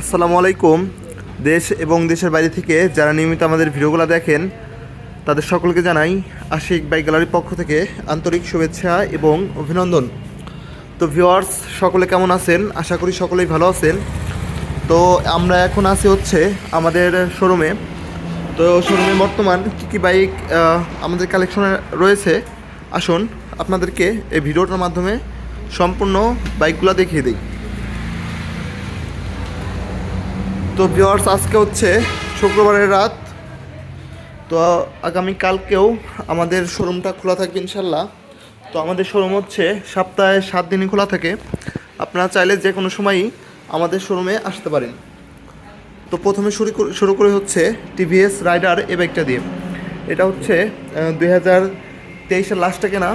আসসালামু আলাইকুম। দেশ এবং দেশের বাইরে থেকে যারা নিয়মিত আমাদের ভিডিওগুলো দেখেন, তাদের সকলকে জানাই আশিক বাইক গ্যালারির পক্ষ থেকে আন্তরিক শুভেচ্ছা এবং অভিনন্দন। তো ভিউয়ার্স, সকলে কেমন আছেন? আশা করি সকলেই ভালো আছেন। তো আমরা এখন আছি হচ্ছে আমাদের শোরুমে। তো শোরুমে বর্তমান কী কী বাইক আমাদের কালেকশনে রয়েছে, আসুন আপনাদেরকে এই ভিডিওটার মাধ্যমে সম্পূর্ণ বাইকগুলো দেখিয়ে দিই। তো ভিওয়ার্স আজকে হচ্ছে শুক্রবারের রাত। তো আগামী কালকেও আমাদের শোরুমটা খোলা থাকবে ইনশাল্লাহ। তো আমাদের শোরুম হচ্ছে সপ্তাহে সাত দিনই খোলা থাকে। আপনারা চাইলে যে কোনো সময়ই আমাদের শোরুমে আসতে পারেন। তো প্রথমে শুরু শুরু করে হচ্ছে টিভিএস রাইডার এ বাইকটা দিয়ে। এটা হচ্ছে দুই হাজার তেইশের লাস্টে কেনা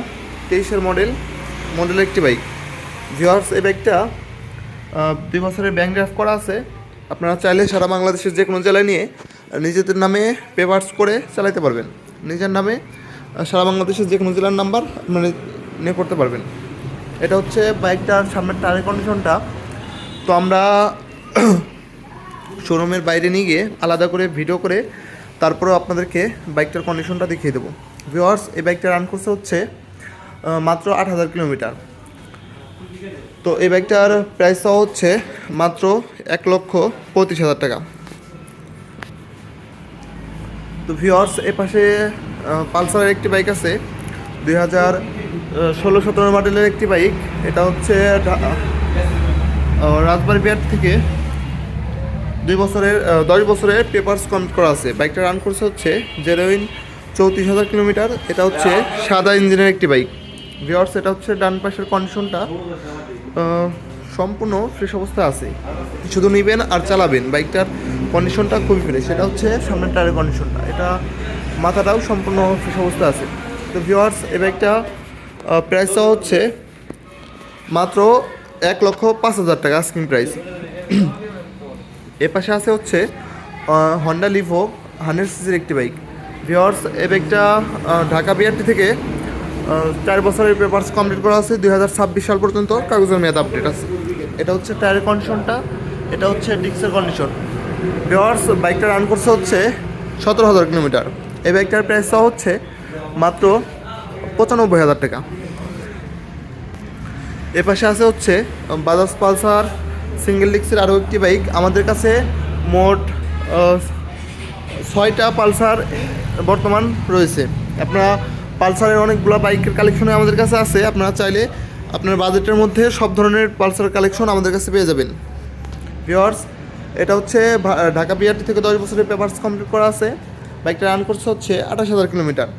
তেইশের মডেল মডেলের একটি বাইক ভিওয়ার্স এই বাইকটা দুই বছরের ব্যাংক ড্রাফট করা আছে। আপনারা চাইলে সারা বাংলাদেশের যে কোনো জেলায় নিয়ে নিজেদের নামে পেপার্স করে চালাইতে পারবেন। নিজের নামে সারা বাংলাদেশের যে কোনো জেলার নাম্বার আপনারা নিয়ে করতে পারবেন। এটা হচ্ছে বাইকটার সামনের টায়ার কন্ডিশনটা তো আমরা শোরুমের বাইরে নিয়ে গিয়ে আলাদা করে ভিডিও করে তারপরেও আপনাদেরকে বাইকটার কন্ডিশনটা দেখিয়ে দেবো। ভিওয়ার্স এই বাইকটা রান করছে হচ্ছে মাত্র আট হাজার কিলোমিটার। তো এই বাইকটার প্রাইসটাও হচ্ছে মাত্র এক লক্ষ পঁয়ত্রিশ হাজার টাকা। তো ভিওর্স এ পাশে পালসারের একটি বাইক আছে, দুই হাজার ষোলো সতেরো মডেলের একটি বাইক এটা হচ্ছে রাজবাড়ি বিহার থেকে দুই বছরের দশ বছরের পেপার্স কমপ্লিট করা আছে। বাইকটা রান করছে হচ্ছে জেরোইন চৌত্রিশ হাজার কিলোমিটার। এটা হচ্ছে সাদা ইঞ্জিনের একটি বাইক ভিওর্স এটা হচ্ছে ডান পাশের কন্ডিশনটা সম্পূর্ণ ফ্রেশ অবস্থা আছে। শুধু নেবেন আর চালাবেন। বাইকটার কন্ডিশনটা খুবই ফ্রেশ সেটা হচ্ছে সামনের টায়ারের কন্ডিশনটা এটা মাথাটাও সম্পূর্ণ ফ্রেশ অবস্থা আছে। তো ভিওয়ার্স এই বাইকটা প্রাইসটা হচ্ছে মাত্র এক লক্ষ পাঁচ হাজার টাকা স্ক্রিন প্রাইস এ পাশে আছে হচ্ছে হন্ডা লিভো হান্ড্রেড সিসির একটি বাইক। ভিওয়ার্স এই বাইকটা ঢাকা বিআরটি থেকে চার বছরের পেপার্স কমপ্লিট করা আছে, দুই হাজার ছাব্বিশ সাল পর্যন্ত কাগজের মেয়াদ আপডেট আছে। এটা হচ্ছে টায়ারের কন্ডিশনটা এটা হচ্ছে ডিক্সের কন্ডিশন ভিওর্স বাইকটা রান করছে হচ্ছে সতেরো হাজার কিলোমিটার। এই বাইকটার প্রাইসটা হচ্ছে মাত্র পঁচানব্বই হাজার টাকা। এ পাশে আছে হচ্ছে বাজাজ পালসার সিঙ্গেল ডিক্সের আরও একটি বাইক আমাদের কাছে মোট ছয়টা পালসার বর্তমান রয়েছে। আপনারা পালসারের অনেকগুলো বাইকের কালেকশনে আমাদের কাছে আছে। আপনারা চাইলে আপনার বাজেটের মধ্যে সব ধরনের পালসার কালেকশন আমাদের কাছে পেয়ে যাবেন। ভিওয়ার্স এটা হচ্ছে ঢাকা বিআরটি থেকে দশ বছরের পেপার্স কমপ্লিট করা আছে। বাইকটা রান করছে হচ্ছে আঠাশ হাজার কিলোমিটার।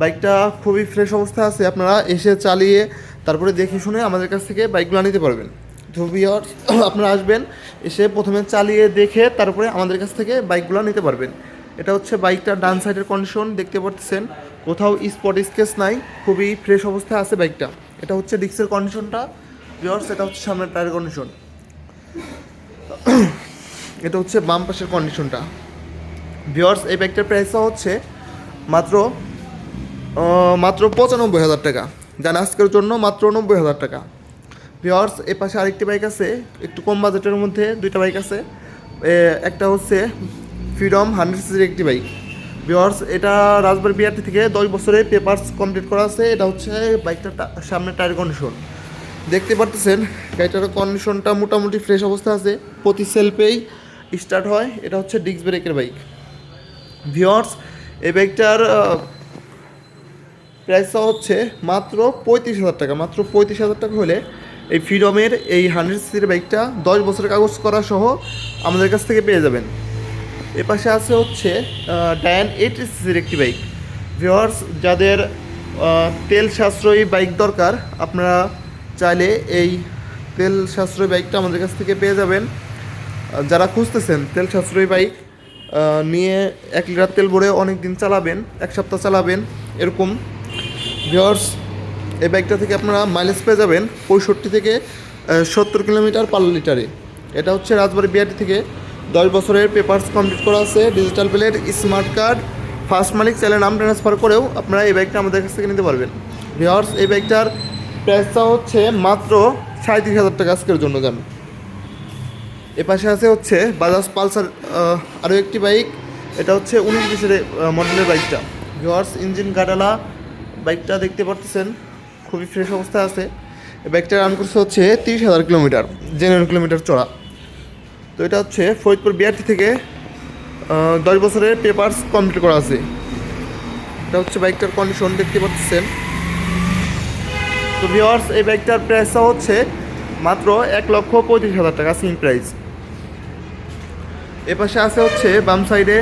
বাইকটা খুবই ফ্রেশ অবস্থায় আছে। আপনারা এসে চালিয়ে তারপরে দেখে শুনে আমাদের কাছ থেকে বাইকগুলো নিতে পারবেন। তো ভিওর্স আপনারা আসবেন, এসে প্রথমে চালিয়ে দেখে তারপরে আমাদের কাছ থেকে বাইকগুলো নিতে পারবেন। এটা হচ্ছে বাইকটার ডান সাইডের কন্ডিশন দেখতে পাচ্ছেন কোথাও স্পট স্কেচ নাই, খুবই ফ্রেশ অবস্থায় আছে বাইকটা এটা হচ্ছে ডিক্সের কন্ডিশনটা ভিওর্স এটা হচ্ছে সামনের টায়ার কন্ডিশন এটা হচ্ছে বাম পাশের কন্ডিশনটা ভিওর্স এই বাইকটার প্রাইসটা হচ্ছে মাত্র মাত্র পঁচানব্বই হাজার টাকা। যান আজকের জন্য মাত্র নব্বই হাজার টাকা। ভিওর্স এ পাশে আরেকটি বাইক আছে, একটু কম বাজেটের মধ্যে দুইটা বাইক আছে। একটা হচ্ছে ফ্রিডম হান্ড্রেড সিসির একটি বাইক ভিওর্স এটা রাজবাড়ি বিআরটি থেকে দশ বছরের পেপার্স কমপ্লিট করা আছে। এটা হচ্ছে বাইকটার সামনের টায়ার কন্ডিশন দেখতে পারতেছেন, গাড়িটার কন্ডিশনটা মোটামুটি ফ্রেশ অবস্থা আছে। প্রতি সেলফেই স্টার্ট হয়। এটা হচ্ছে ডিস্ক ব্রেকের বাইক ভিওর্স এই বাইকটার প্রাইসটা হচ্ছে মাত্র পঁয়ত্রিশ হাজার টাকা। মাত্র পঁয়ত্রিশ হাজার টাকা হলে এই ফ্রিডমের এই হান্ড্রেড সিসির বাইকটা দশ বছরের কাগজ করা সহ আমাদের কাছ থেকে পেয়ে যাবেন। এ পাশে আছে হচ্ছে ডায়ান এইট সিসির একটি বাইক ভিওয়ার্স যাদের তেল সাশ্রয়ী বাইক দরকার, আপনারা চাইলে এই তেল সাশ্রয়ী বাইকটা আমাদের কাছ থেকে পেয়ে যাবেন। যারা খুঁজতেছেন তেল সাশ্রয়ী বাইক নিয়ে এক লিটার তেল ভরে অনেক দিন চালাবেন, এক সপ্তাহ চালাবেন, এরকম। ভিওর্স এই বাইকটা থেকে আপনারা মাইলেজ পেয়ে যাবেন পঁয়ষট্টি থেকে সত্তর কিলোমিটার পার লিটারে। এটা হচ্ছে রাজবাড়ি বিআরটি থেকে। দশ বছরের পেপার্স কমপ্লিট করা আছে digital plate smart card first মালিক চাইলে নাম ট্রান্সফার করেও আপনারা এই বাইকটা আমাদের কাছ থেকে নিতে পারবেন। ভিওর্স এই বাইকটার প্রাইসটা হচ্ছে মাত্র সাঁত্রিশ হাজার টাকা আজকের জন্য যান এ পাশে আছে হচ্ছে বাজাজ পালসার আরও একটি বাইক এটা হচ্ছে উনিশ বিশের মডেলের বাইকটা ভিওয়ার্স ইঞ্জিন গাডালা বাইকটা দেখতে পারতেছেন, খুবই ফ্রেশ অবস্থা আছে। বাইকটা রান করছে হচ্ছে তিরিশ হাজার কিলোমিটার জেনুইন কিলোমিটার চড়া। তো এটা হচ্ছে ফরিদপুর বিআরটি থেকে দশ বছরের পেপারস কমপ্লিট করা আছে। এটা হচ্ছে বাইকটার কন্ডিশন দেখতে পাচ্ছেন। তো ভিওয়ার্স এই বাইকটার প্রাইসটা হচ্ছে মাত্র এক লক্ষ পঁয়ত্রিশ হাজার টাকা সিম প্রাইস এ পাশে আছে হচ্ছে বাম সাইডে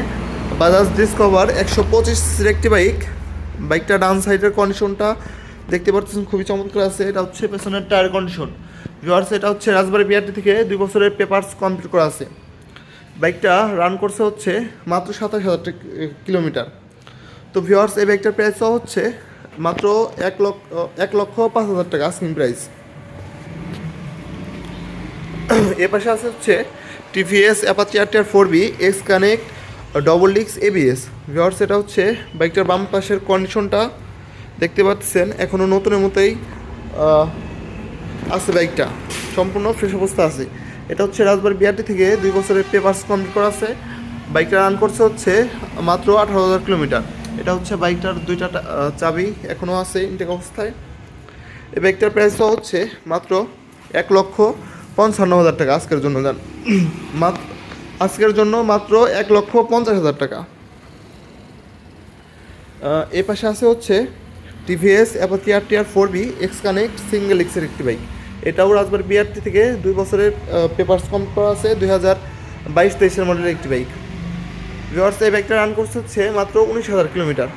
বাজাজ ডিসকভার একশো পঁচিশের একটি বাইক। বাইকটা ডান সাইডের কন্ডিশনটা দেখতে পাচ্ছেন, খুবই চমৎকার আছে। এটা হচ্ছে পেছনের টায়ার কন্ডিশন ভিওয়ার্স এটা হচ্ছে রাজবাড়ি বিআরটি থেকে দুই বছরের পেপারস কমপ্লিট করা আছে। বাইকটা রান করছে হচ্ছে মাত্র সাতাশ হাজার কিলোমিটার। তো ভিওয়ার্স এই বাইকটার প্রাইসও হচ্ছে মাত্র এক লক্ষ এক লক্ষ পাঁচ হাজার টাকা স্ক্রিন প্রাইস এ পাশে আছে হচ্ছে TVS Apache R four V X connect double ডিক্স এবিএস ভিওয়ার্স এটা হচ্ছে বাইকটার বাম পাশের কন্ডিশনটা দেখতে পাচ্ছেন। এখনও নতুনের মতোই আছে বাইকটা। সম্পূর্ণ ফ্রেশ অবস্থা আছে। এটা হচ্ছে রাজবাড়ি বিআরটি থেকে দুই বছরের পেপার্স কমপ্লিট করা আছে। বাইকটা রান করছে হচ্ছে মাত্র আঠারো হাজার কিলোমিটার। এটা হচ্ছে বাইকটার দুইটা চাবি এখনও আছে ইনটেক অবস্থায়। এই বাইকটার প্রাইসটা হচ্ছে মাত্র এক লক্ষ পঞ্চান্ন হাজার টাকা আজকের জন্য যান আজকের জন্য মাত্র এক লক্ষ পঞ্চাশ হাজার টাকা। এ পাশে আছে হচ্ছে TVS Apache R TR four V X connect single এক্সের একটি বাইক। এটাও রাজবাড়ি বিআরটি থেকে দুই বছরের পেপার্স কম করা আছে, দুই হাজার বাইশ তেইশের মডেলের একটি বাইক ভিওয়ার্স এই বাইকটা রান করছে হচ্ছে মাত্র উনিশ হাজার কিলোমিটার।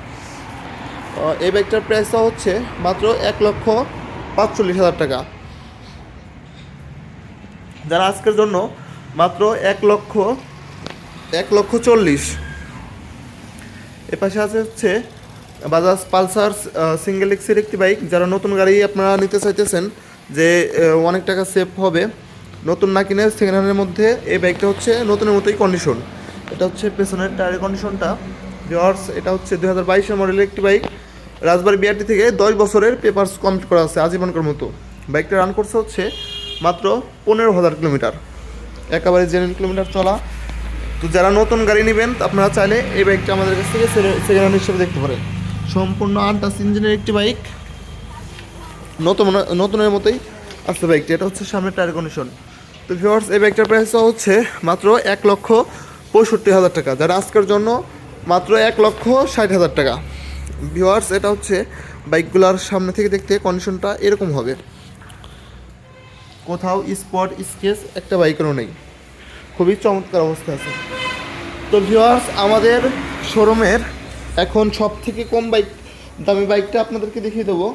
এই বাইকটার প্রাইসটা হচ্ছে মাত্র এক লক্ষ পাঁচচল্লিশ হাজার টাকা। যারা আজকের জন্য মাত্র এক লক্ষ এক লক্ষ চল্লিশ। এ পাশে আছে হচ্ছে বাজাজ পালসার সিঙ্গেল এক্সের একটি বাইক যারা নতুন গাড়ি আপনারা নিতে চাইতেছেন যে অনেক টাকা সেভ হবে, নতুন না কিনে সেকেন্ড হ্যান্ডের মধ্যে এই বাইকটা হচ্ছে নতুনের মতোই কন্ডিশন এটা হচ্ছে পেছনের টায়ারের কন্ডিশনটা ভিওয়ার্স এটা হচ্ছে দু হাজার বাইশের মডেলের একটি বাইক রাজবাড়ি বিআরটি থেকে দশ বছরের পেপার্স কমপ্লিট করা আছে আজীবনকার মতো। বাইকটা রান করছে হচ্ছে মাত্র পনেরো হাজার কিলোমিটার একেবারে জেনুইন কিলোমিটার চলা। তো যারা নতুন গাড়ি নেবেন, আপনারা চাইলে এই বাইকটা আমাদের কাছ থেকে সেকেন্ড হ্যান্ড হিসেবে দেখতে পারেন। সম্পূর্ণ আনটাস ইঞ্জিনের একটি বাইক নতুন নতুনের মতোই আসছে বাইকটি এটা হচ্ছে সামনের টায়ার কন্ডিশন তো ভিওয়ার্স এই বাইকটার প্রাইস হচ্ছে মাত্র এক লক্ষ পঁয়ষট্টি হাজার টাকা, যারা আজকের জন্য মাত্র এক লক্ষ ষাট হাজার টাকা। ভিওয়ার্স এটা হচ্ছে বাইকগুলোর সামনে থেকে দেখতে কন্ডিশনটা এরকম হবে। কোথাও স্পট স্কেচ একটা বাইকেরও নেই। খুবই চমৎকার অবস্থা আছে। তো ভিওয়ার্স আমাদের শোরুমের এখন সব থেকে কম বাইক দামি বাইকটা আপনাদেরকে দেখিয়ে দেবো।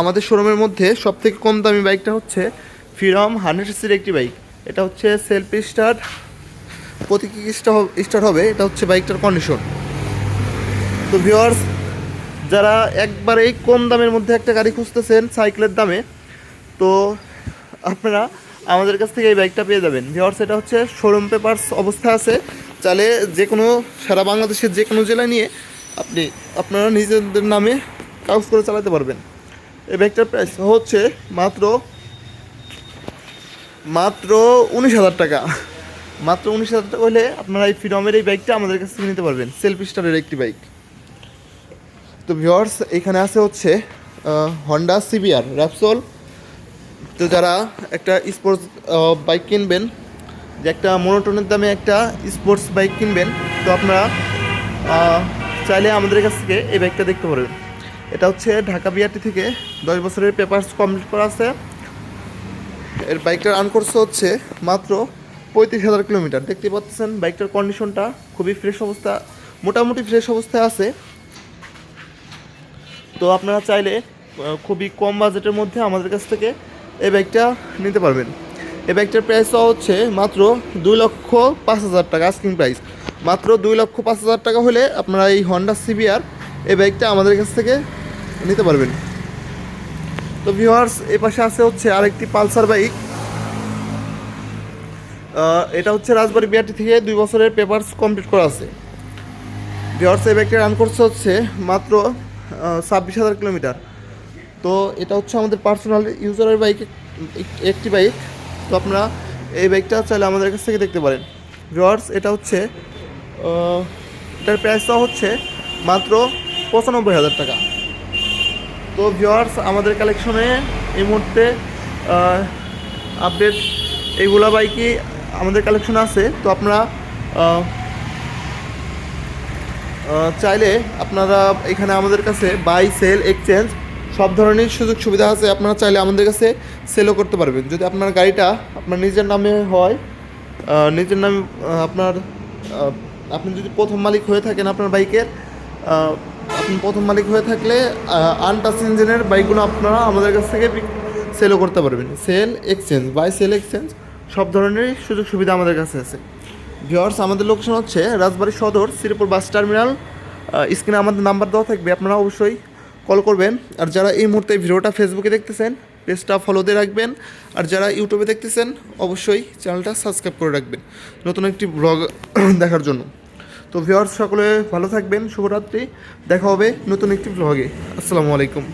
আমাদের শোরুমের মধ্যে সব থেকে কম দামি বাইকটা হচ্ছে ফিরম হান্ড্রেড সির একটি বাইক। এটা হচ্ছে সেলফ স্টার্ট প্রতি স্টার্ট হবে এটা হচ্ছে বাইকটার কন্ডিশন তো ভিওয়ার্স যারা একবারেই কম দামের মধ্যে একটা গাড়ি খুঁজতেছেন সাইকেলের দামে, তো আপনারা আমাদের কাছ থেকে এই বাইকটা পেয়ে যাবেন। ভিওয়ার্স এটা হচ্ছে শোরুম পেপার্স অবস্থা আছে। চালে যে কোনো সারা বাংলাদেশের যে কোনো জেলায় নিয়ে আপনি আপনারা নিজেদের নামে কাগজ করে চালাতে পারবেন। এই ব্যাগটার প্রাইস হচ্ছে মাত্র মাত্র উনিশ হাজার টাকা। মাত্র উনিশ হাজার টাকা হলে আপনারা এই ফ্রিডমের এই বাইকটা আমাদের কাছ নিতে পারবেন। সেলফ স্টারের একটি বাইক তো ভিওয়ার্স এখানে আছে হচ্ছে হন্ডা সিবিআর র্যাপসোল তো যারা একটা স্পোর্টস বাইক কিনবেন, যে একটা মনোটনের দামে একটা স্পোর্টস বাইক কিনবেন, তো আপনারা চাইলে আমাদের কাছ থেকে এই বাইকটা দেখতে পারবেন। এটা হচ্ছে ঢাকা বিআরটি থেকে দশ বছরের পেপার্স কমপ্লিট করা আছে। এর বাইকটার রান করছে হচ্ছে মাত্র পঁয়ত্রিশ হাজার কিলোমিটার। দেখতে পাচ্ছেন বাইকটার কন্ডিশনটা খুবই ফ্রেশ অবস্থা, মোটামুটি ফ্রেশ অবস্থায় আছে। তো আপনারা চাইলে খুবই কম বাজেটের মধ্যে আমাদের কাছ থেকে এই বাইকটা নিতে পারবেন। এই বাইকটার প্রাইসটা হচ্ছে মাত্র দুই লক্ষ পাঁচ হাজার টাকা আস্কিং প্রাইস মাত্র দুই লক্ষ পাঁচ হাজার টাকা হলে আপনারা এই হন্ডা সিবিআর এই বাইকটা আমাদের কাছ থেকে নিতে পারবেন। তো ভিউয়ার্স এ পাশে আছে হচ্ছে আরেকটি পালসার বাইক। এটা হচ্ছে রাজবাড়ি বিআরটি থেকে দুই বছরের পেপারস কমপ্লিট করা আছে। ভিওয়ার্স এই বাইকটা রান করছে হচ্ছে মাত্র ছাব্বিশ হাজার কিলোমিটার। তো এটা হচ্ছে আমাদের পার্সোনাল ইউজারের বাইক, একটি বাইক। তো আপনারা এই বাইকটা চাইলে আমাদের কাছ থেকে দেখতে পারেন। ভিওয়ার্স এটা হচ্ছে এটার প্রাইসটা হচ্ছে মাত্র পঁচানব্বই হাজার টাকা। তো ভিওয়ার্স আমাদের কালেকশনে এই মুহূর্তে আপডেট এইগুলা বাইকই আমাদের কালেকশনে আছে। তো আপনারা চাইলে আপনারা এখানে আমাদের কাছে বাই সেল এক্সচেঞ্জ সব ধরনের সুযোগ সুবিধা আছে। আপনারা চাইলে আমাদের কাছে সেলও করতে পারবেন। যদি আপনার গাড়িটা আপনার নিজের নামে হয় নিজের নামে আপনার আপনি যদি প্রথম মালিক হয়ে থাকেন আপনার বাইকের প্রথম মালিক হয়ে থাকলে আনটাচ ইঞ্জিনের বাইকগুলো আপনারা আমাদের কাছ থেকে সেলও করতে পারবেন। Sell exchange buy sell exchange সব ধরনেরই সুযোগ সুবিধা আমাদের কাছে আছে। ভিওয়ার্স আমাদের লোকেশন হচ্ছে রাজবাড়ী সদর, শ্রীপুর বাস টার্মিনাল। স্ক্রিনে আমাদের নাম্বার দেওয়া থাকবে, আপনারা অবশ্যই কল করবেন। আর যারা এই মুহূর্তে ভিডিওটা ফেসবুকে দেখতেছেন পেজটা ফলো দিয়ে রাখবেন। আর যারা ইউটিউবে দেখতেছেন, অবশ্যই চ্যানেলটা সাবস্ক্রাইব করে রাখবেন। নতুন একটি ব্লগ দেখার জন্য। তো ভিওয়ার্স সকলে ভালো থাকবেন শুভরাত্রি। দেখা হবে নতুন একটি ব্লগে আসসালামু আলাইকুম।